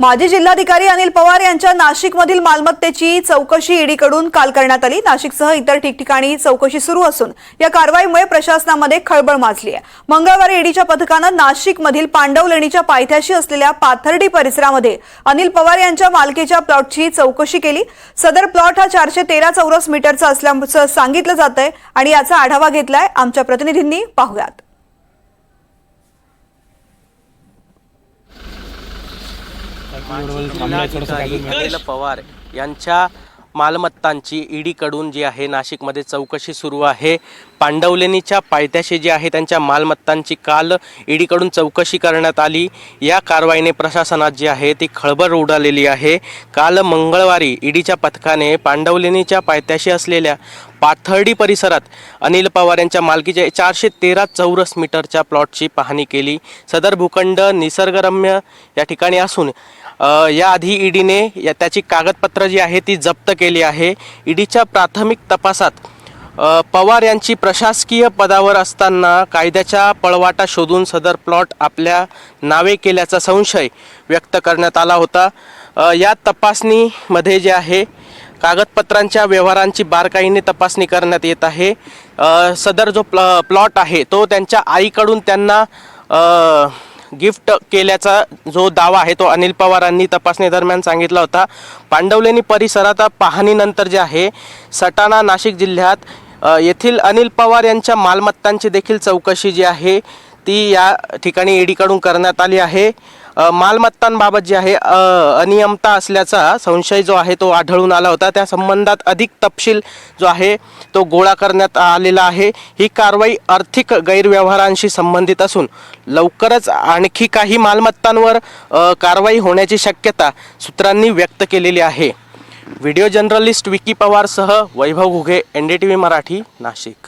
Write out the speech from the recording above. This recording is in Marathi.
माजी जिल्हाधिकारी अनिल पवार यांच्या नाशिकमधील मालमत्तेची चौकशी ईडीकडून काल करण्यात आली. नाशिकसह इतर ठिकठिकाणी चौकशी सुरू असून या कारवाईमुळे प्रशासनामध्ये खळबळ माजली आहे. मंगळवारी ईडीच्या पथकानं नाशिकमधील पांडव लेणीच्या पायथ्याशी असलेल्या पाथर्डी परिसरामध्ये अनिल पवार यांच्या मालकीच्या प्लॉटची चौकशी केली. सदर प्लॉट हा चारशे तेरा चौरस मीटरचा असल्याचं सांगितलं जात आहे आणि याचा आढावा घेतलाय आमच्या प्रतिनिधींनी. पाहुयात. अनिल पवार यांच्या मालमत्तांची ईडीकडून जी आहे नाशिकमध्ये चौकशी सुरू आहे. पांडवलेणीच्या पायथ्याशी जी आहे त्यांच्या मालमत्तांची काल ईडीकडून चौकशी करण्यात आली. या कारवाईने प्रशासनात जी आहे ती खळबळ उडालेली आहे. काल मंगळवारी ईडीच्या पथकाने पांडवलेणीच्या पायथ्याशी असलेल्या पाथर्डी परिसरात अनिल पवार यांच्या मालकीच्या चारशे तेरा चौरस मीटरच्या प्लॉटची पाहणी केली. सदर भूखंड निसर्गरम्य या ठिकाणी असून याआधी ईडीने या त्याची कागदपत्रं जी आहे ती जप्त केली आहे. ईडीच्या प्राथमिक तपासात पवार यांची प्रशासकीय पदावर असताना कायद्याच्या पळवाटा शोधून सदर प्लॉट आपल्या नावे केल्याचा संशय व्यक्त करण्यात आला होता. या तपासणीमध्ये जे आहे कागदपत्रांच्या व्यवहारांची बारकाईने तपासणी करण्यात येत आहे. सदर जो प्ल प्लॉट आहे तो त्यांच्या आईकडून त्यांना गिफ्ट केल्याचा जो दावा आहे तो अनिल पवारांनी तपासणी दरम्यान सांगितला होता. पांडवलेणी परिसरात पाहणीनंतर जे आहे सटाणा नाशिक जिल्ह्यात येथील अनिल पवार यांच्या मालमत्तांची देखील चौकशी जी आहे ती या ठिकाणी ईडीकडून करण्यात आली आहे. मालमत्तांबाबत जी आहे अनियमता असल्याचा संशय जो आहे तो आढळून आला होता. त्या संबंधात अधिक तपशील जो आहे तो गोळा करण्यात आलेला आहे. ही कारवाई आर्थिक गैरव्यवहारांशी संबंधित असून लवकरच आणखी काही मालमत्तांवर कारवाई होण्याची शक्यता सूत्रांनी व्यक्त केलेली आहे. Video journalist Vicky पवारसह Vaibhav Ghuge N D T V Marathi Nashik.